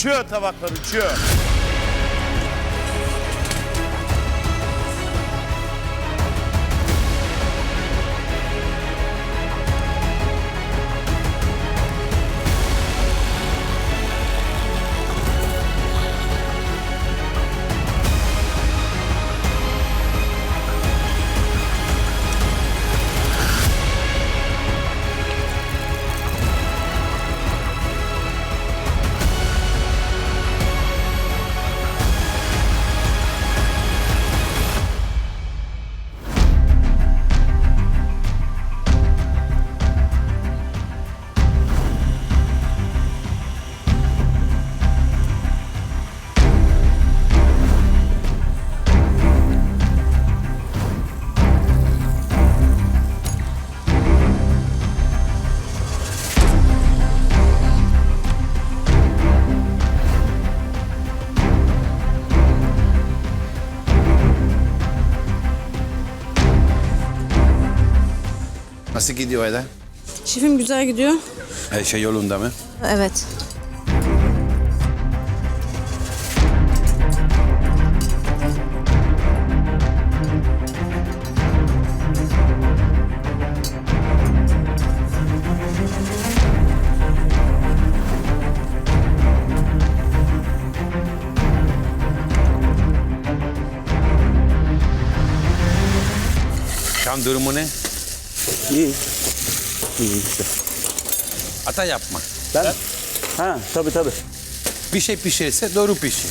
Uçuyor tabaklar uçuyor. Nasıl gidiyor Eda? Şefim güzel gidiyor. Her şey yolunda mı? Evet. Şu an durumu ne? İyi. İyi işte. Hata yapma. Ben? Ha tabii tabii. Bir şey pişirse doğru pişir.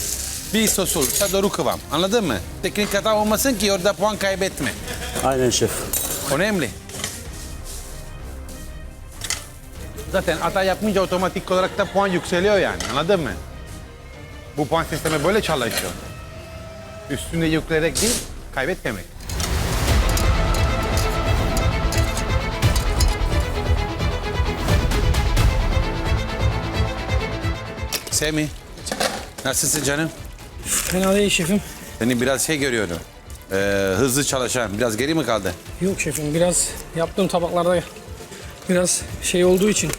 Bir sos olursa doğru kıvam. Anladın mı? Teknik hata olmasın ki orada puan kaybetme. Aynen şef. Önemli. Zaten hata yapmayınca otomatik olarak da puan yükseliyor yani. Anladın mı? Bu puan sistemi böyle çalışıyor. Üstüne yükleyerek değil, kaybetmemek. Semih, nasılsın canım? Fena değil şefim. Seni biraz şey görüyorum. Ee, hızlı çalışan, biraz geri mi kaldı? Yok şefim biraz yaptığım tabaklarda biraz şey olduğu için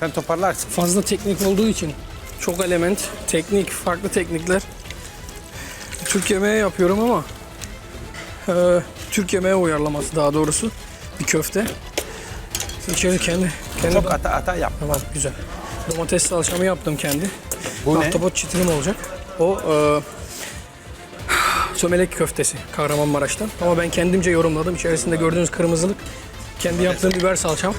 Sen toparlarsın. fazla teknik olduğu için çok element, teknik, farklı teknikler. Türk yemeği yapıyorum ama e, Türk yemeği uyarlaması daha doğrusu bir köfte. İçeri kendi kendi Çok hata, hata yap. Tamam güzel. Domates salçamı yaptım kendi. Bu ne? Ahtapot çitinim olacak. O e, sömelek köftesi Kahramanmaraş'tan. Ama ben kendimce yorumladım. İçerisinde gördüğünüz kırmızılık kendi yaptığım biber salçam.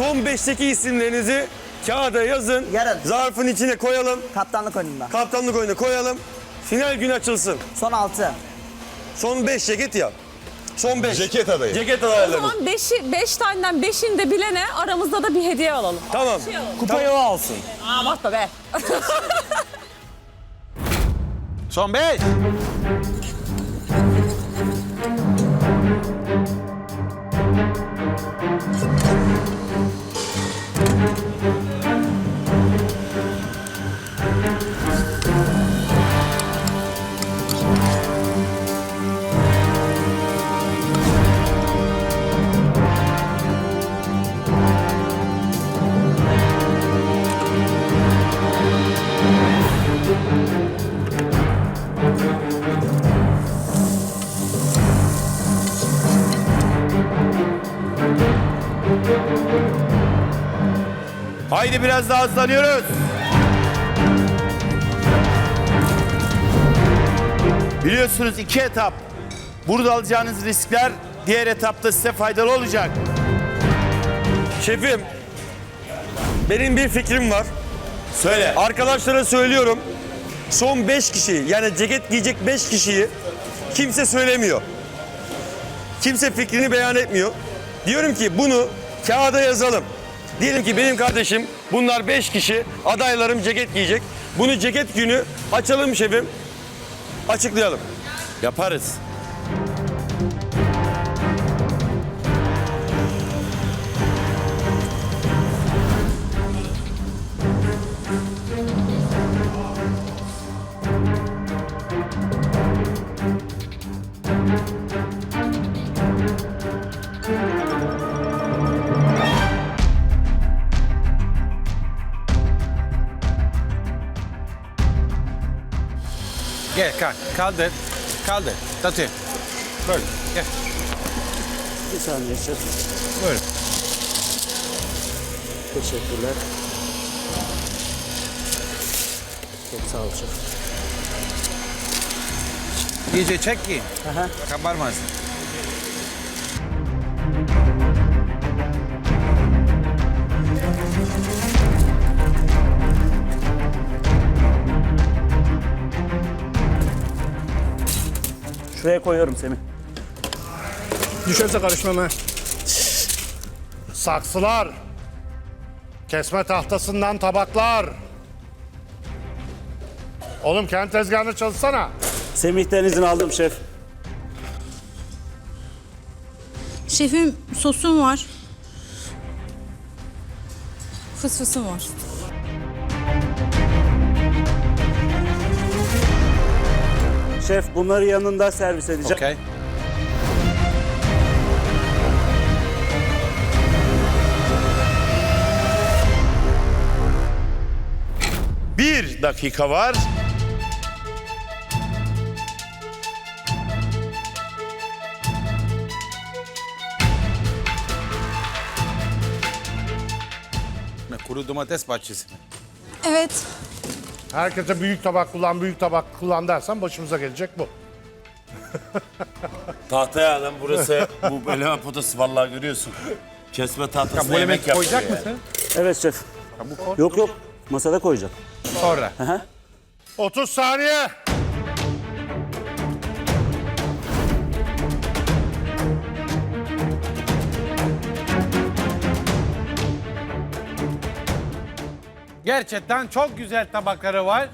Son 5'teki isimlerinizi kağıda yazın. Yarın. Zarfın içine koyalım. Kaptanlık oyununda. Kaptanlık oyunu koyalım. Final gün açılsın. Son 6. Son 5 ceket ya. Son 5. Ceket adayı. Ceket O zaman beşi, beş taneden beşini de bilene aramızda da bir hediye alalım. Tamam. Kupayı o alsın. Aa bak da be. Son beş. Haydi biraz daha hızlanıyoruz. Biliyorsunuz iki etap. Burada alacağınız riskler diğer etapta size faydalı olacak. Şefim. Benim bir fikrim var. Söyle. Arkadaşlara söylüyorum. son 5 kişiyi yani ceket giyecek 5 kişiyi kimse söylemiyor. Kimse fikrini beyan etmiyor. Diyorum ki bunu kağıda yazalım. Diyelim ki benim kardeşim bunlar 5 kişi adaylarım ceket giyecek. Bunu ceket günü açalım şefim. Açıklayalım. Yaparız. Gel kalk. Kaldır. Kaldır. Tatı. Böyle. Gel. Bir saniye şef. Böyle. Teşekkürler. Çok sağ ol şef. İyice çek ki. Kabarmasın. Şuraya koyuyorum Semih. Düşerse karışmam ha. Saksılar. Kesme tahtasından tabaklar. Oğlum kendi tezgahını çalışsana. Semih'ten izin aldım şef. Şefim sosum var. Fısfısım var. Şef bunları yanında servis edeceğim. Okey. Bir dakika var. Ne, Kuru domates bahçesi mi? Evet. Herkese büyük tabak kullan, büyük tabak kullan dersen başımıza gelecek bu. Tahtaya adam burası bu eleme potası vallahi görüyorsun. Kesme Ya tahtasına bu yemek yemek yapıyor koyacak yani. mısın? Evet şef. Ya bu. Yok yok. Masada koyacağım. Sonra. 30 saniye. Gerçekten çok güzel tabakları var.